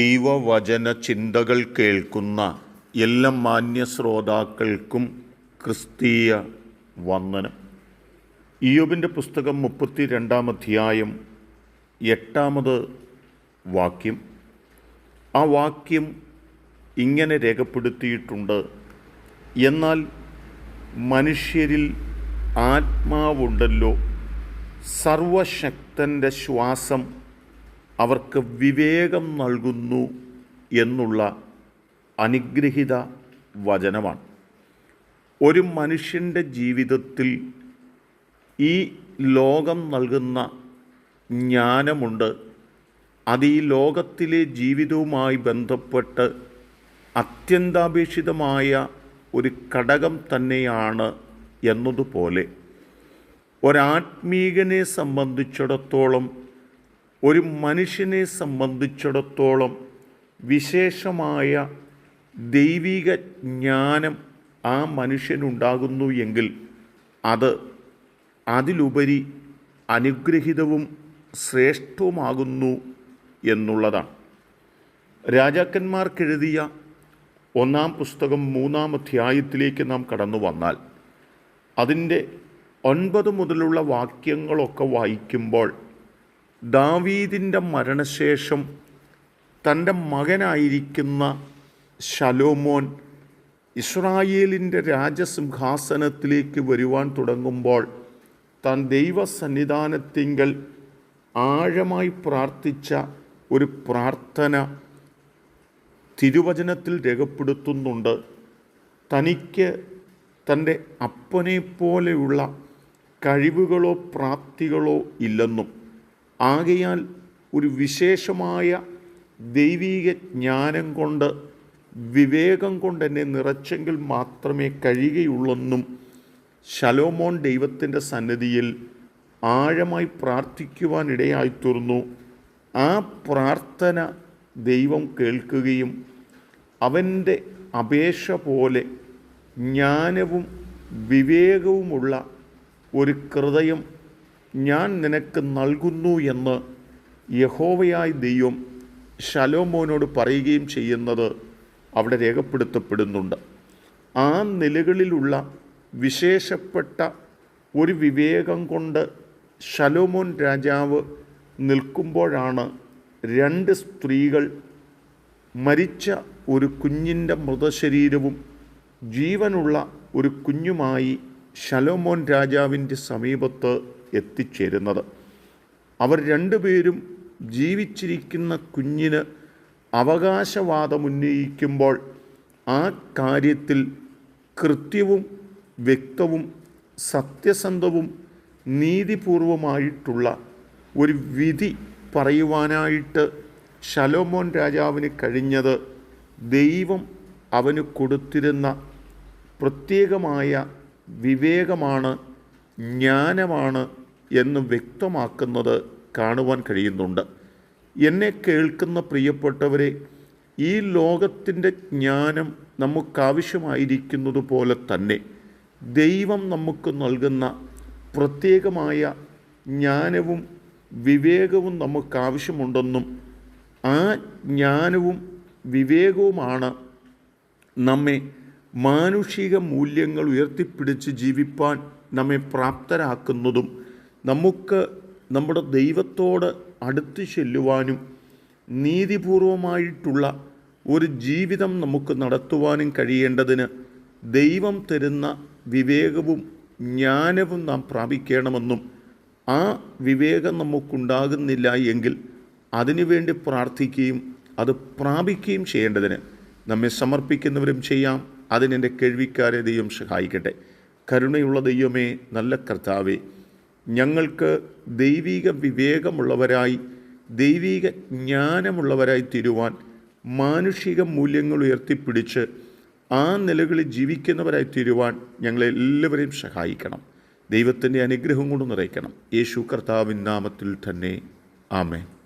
ദൈവവചന ചിന്തകൾ കേൾക്കുന്ന എല്ലാ മാന്യ ശ്രോതാക്കൾക്കും ക്രിസ്തീയ വന്ദനം. ഇയോബിന്റെ പുസ്തകം മുപ്പത്തി രണ്ടാം അധ്യായം എട്ടാമത് വാക്യം. ആ വാക്യം ഇങ്ങനെ രേഖപ്പെടുത്തിയിട്ടുണ്ട്. എന്നാൽ മനുഷ്യരിൽ ആത്മാവുണ്ടല്ലോ സർവശക്തന്റെ ശ്വാസം അവർക്ക് വിവേകം നൽകുന്നു എന്നുള്ള അനുഗ്രഹിത വചനമാണ്. ഒരു മനുഷ്യന്റെ ജീവിതത്തിൽ ഈ ലോകം നൽകുന്ന ജ്ഞാനമുണ്ട്. അത് ഈ ലോകത്തിലെ ജീവിതവുമായി ബന്ധപ്പെട്ട് അത്യന്താപേക്ഷിതമായ ഒരു ഘടകം തന്നെയാണ് എന്നതുപോലെ. ഒരാത്മീകനെ സംബന്ധിച്ചിടത്തോളം ഒരു മനുഷ്യനെ സംബന്ധിച്ചിടത്തോളം വിശേഷമായ ദൈവിക ജ്ഞാനം ആ മനുഷ്യനുണ്ടാകുന്നു എങ്കിൽ അത് അതിലുപരി അനുഗ്രഹിതവും ശ്രേഷ്ഠവുമാകുന്നു എന്നുള്ളതാണ്. രാജാക്കന്മാർക്കെഴുതിയ ഒന്നാം പുസ്തകം മൂന്നാം അധ്യായത്തിലേക്ക് നാം കടന്നു വന്നാൽ അതിന്റെ ഒൻപത് മുതലുള്ള വാക്യങ്ങളൊക്കെ വായിക്കുമ്പോൾ ദാവീദിന്റെ മരണശേഷം തന്റെ മകനായിരിക്കുന്ന ശലോമോൻ ഇസ്രായേലിന്റെ രാജസിംഹാസനത്തിലേക്ക് വരുവാൻ തുടങ്ങുമ്പോൾ താൻ ദൈവസന്നിധാനത്തിങ്കൽ ആഴമായി പ്രാർത്ഥിച്ച ഒരു പ്രാർത്ഥന തിരുവചനത്തിൽ രേഖപ്പെടുത്തുന്നുണ്ട്. തനിക്ക് തന്റെ അപ്പനെ പോലെയുള്ള കഴിവുകളോ പ്രാപ്തികളോ ഇല്ലെന്നും. ആകയാൽ ഒരു വിശേഷമായ ദൈവീക ജ്ഞാനം കൊണ്ട് വിവേകം കൊണ്ട് എന്നെ നിറച്ചെങ്കിൽ മാത്രമേ കഴിയുകയുള്ളെന്നും ശലോമോൻ ദൈവത്തിന്റെ സന്നിധിയിൽ ആഴമായി പ്രാർത്ഥിക്കുവാനിടയായിത്തീർന്നു. ആ പ്രാർത്ഥന ദൈവം കേൾക്കുകയും അവന്റെ അപേക്ഷ പോലെ ജ്ഞാനവും വിവേകവുമുള്ള ഒരു ഹൃദയം ഞാൻ നിനക്ക് നൽകുന്നു എന്ന് യഹോവയായ ദൈവം ശലോമോനോട് പറയുകയും ചെയ്യുന്നത് അവിടെ രേഖപ്പെടുത്തപ്പെടുന്നുണ്ട്. ആ നിലകളിലുള്ള വിശേഷപ്പെട്ട ഒരു വിവേകം കൊണ്ട് ശലോമോൻ രാജാവ് നിൽക്കുമ്പോഴാണ് രണ്ട് സ്ത്രീകൾ മരിച്ച ഒരു കുഞ്ഞിന്റെ മൃതശരീരവും ജീവനുള്ള ഒരു കുഞ്ഞുമായി ശലോമോൻ രാജാവിന്റെ സമീപത്ത് എത്തിച്ചേരുന്നത്. അവർ രണ്ടുപേരും ജീവിച്ചിരിക്കുന്ന കുഞ്ഞിന് അവകാശവാദമുന്നയിക്കുമ്പോൾ ആ കാര്യത്തിൽ കൃത്യവും വ്യക്തവും സത്യസന്ധവും നീതിപൂർവമായിട്ടുള്ള ഒരു വിധി പറയുവാനായിട്ട് ശലോമോൻ രാജാവിന് കഴിഞ്ഞത് ദൈവം അവന് കൊടുത്തിരുന്ന പ്രത്യേകമായ വിവേകമാണ് ജ്ഞാനമാണ് എന്ന് വ്യക്തമാക്കുന്നത് കാണുവാൻ കഴിയുന്നുണ്ട്. എന്നെ കേൾക്കുന്ന പ്രിയപ്പെട്ടവരെ ഈ ലോകത്തിന്റെ ജ്ഞാനം നമുക്കാവശ്യമായിരിക്കുന്നത് പോലെ തന്നെ ദൈവം നമുക്ക് നൽകുന്ന പ്രത്യേകമായ ജ്ഞാനവും വിവേകവും നമുക്കാവശ്യമുണ്ടെന്നും ആ ജ്ഞാനവും വിവേകവുമാണ് നമ്മെ മാനുഷിക മൂല്യങ്ങൾ ഉയർത്തിപ്പിടിച്ച് ജീവിപ്പാൻ നമ്മെ പ്രാപ്തരാക്കുന്നതും നമുക്ക് നമ്മുടെ ദൈവത്തോട് അടുത്ത് ചെല്ലുവാനും നീതിപൂർവമായിട്ടുള്ള ഒരു ജീവിതം നമുക്ക് നടത്തുവാനും കഴിയേണ്ടതിന് ദൈവം തരുന്ന വിവേകവും ജ്ഞാനവും നാം പ്രാപിക്കണമെന്നും ആ വിവേകം നമുക്കുണ്ടാകുന്നില്ല എങ്കിൽ അതിനുവേണ്ടി പ്രാർത്ഥിക്കുകയും അത് പ്രാപിക്കുകയും ചെയ്യേണ്ടതിന് നമ്മെ സമർപ്പിക്കുന്നവരും ചെയ്യാം. അതിനെന്റെ കേൾവിക്കാരെ ദൈവം സഹായിക്കട്ടെ. കരുണയുള്ള ദൈവമേ നല്ല കർത്താവേ ഞങ്ങൾക്ക് ദൈവിക വിവേകമുള്ളവരായി ദൈവിക ജ്ഞാനമുള്ളവരായി തീരുവാൻ മാനുഷിക മൂല്യങ്ങൾ ഉയർത്തിപ്പിടിച്ച് ആ നിലകളിൽ ജീവിക്കുന്നവരായി തീരുവാൻ ഞങ്ങളെല്ലാവരെയും സഹായിക്കണം. ദൈവത്തിന്റെ അനുഗ്രഹം കൊണ്ട് നിറയ്ക്കണം. യേശു കർത്താവിൻ നാമത്തിൽ തന്നെ. ആമേൻ.